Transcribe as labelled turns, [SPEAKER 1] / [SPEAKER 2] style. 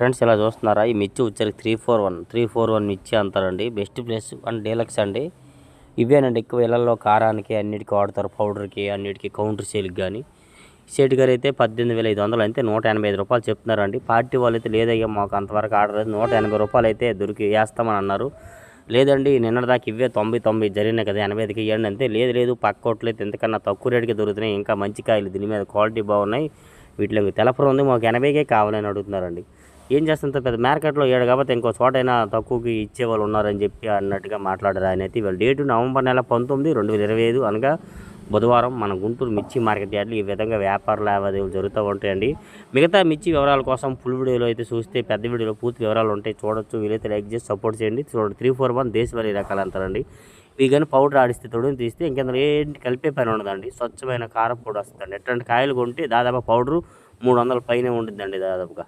[SPEAKER 1] Friends ఇలా చూస్తున్నారా? ఈ మిర్చి వచ్చరికి three four one three four one మిర్చి అంటారండి. బెస్ట్ ప్లేస్ అండ్ డీలక్స్ అండి. ఇవేనండి ఎక్కువ ఇళ్ళలో కారానికి అన్నిటికీ వాడతారు. పౌడర్కి అన్నిటికీ కౌంటర్ సేల్కి కానీ సెట్ గారు అయితే పద్దెనిమిది వేల ఐదు వందలు అయితే నూట ఎనభై ఐదు రూపాయలు చెప్తున్నారండి. పార్టీ వాళ్ళు అయితే లేదయ్యా మాకు అంతవరకు ఆర్డర్ లేదు. నూట ఎనభై రూపాయలు అయితే దొరికి వేస్తామని అన్నారు. లేదండి నిన్నటిదాకా ఇవే తొంభై తొంభై జరిగినాయి కదా ఎనభై ఐదుకి ఇవ్వండి అంతే. లేదు లేదు పక్క కొట్లేదు ఎంతకన్నా తక్కువ రేటుకి దొరుకుతున్నాయి. ఇంకా మంచి కాయలు దీని మీద క్వాలిటీ బాగున్నాయి. వీటిలో తెలపర ఉంది మాకు ఎనభైకే కావాలని అడుగుతున్నారండి. ఏం చేస్తుంటే పెద్ద మార్కెట్లో ఏడు కాబట్టి ఇంకో చోటైనా తక్కువకి ఇచ్చేవాళ్ళు ఉన్నారని చెప్పి అన్నట్టుగా మాట్లాడారు ఆయన అయితే. ఇవాళ డేటు నవంబర్ నెల పంతొమ్మిది రెండు వేల ఇరవై ఐదు అనగా బుధవారం మన గుంటూరు మిర్చి మార్కెట్ యార్డ్లు ఈ విధంగా వ్యాపార లావాదేవీలు జరుగుతూ ఉంటాయండి. మిగతా మిర్చి వివరాల కోసం ఫుల్ వీడియోలో అయితే చూస్తే పెద్ద వీడియోలో పూర్తి వివరాలు ఉంటాయి. చూడొచ్చు వీలైతే లైక్ చేసి సపోర్ట్ చేయండి. చూడండి త్రీ ఫోర్ వన్ దేశవాళీ రకాలు అంటారండి ఇవి కానీ పౌడర్ ఆడిస్తే తొడుని తీస్తే ఇంకెందులో ఏంటి కలిపే పని ఉండదండి. స్వచ్ఛమైన కారం పొడి వస్తుందండి. ఎట్లాంటి కాయలు కొంటే దాదాపు పౌడరు మూడు వందల పైనే ఉంటుందండి దాదాపుగా.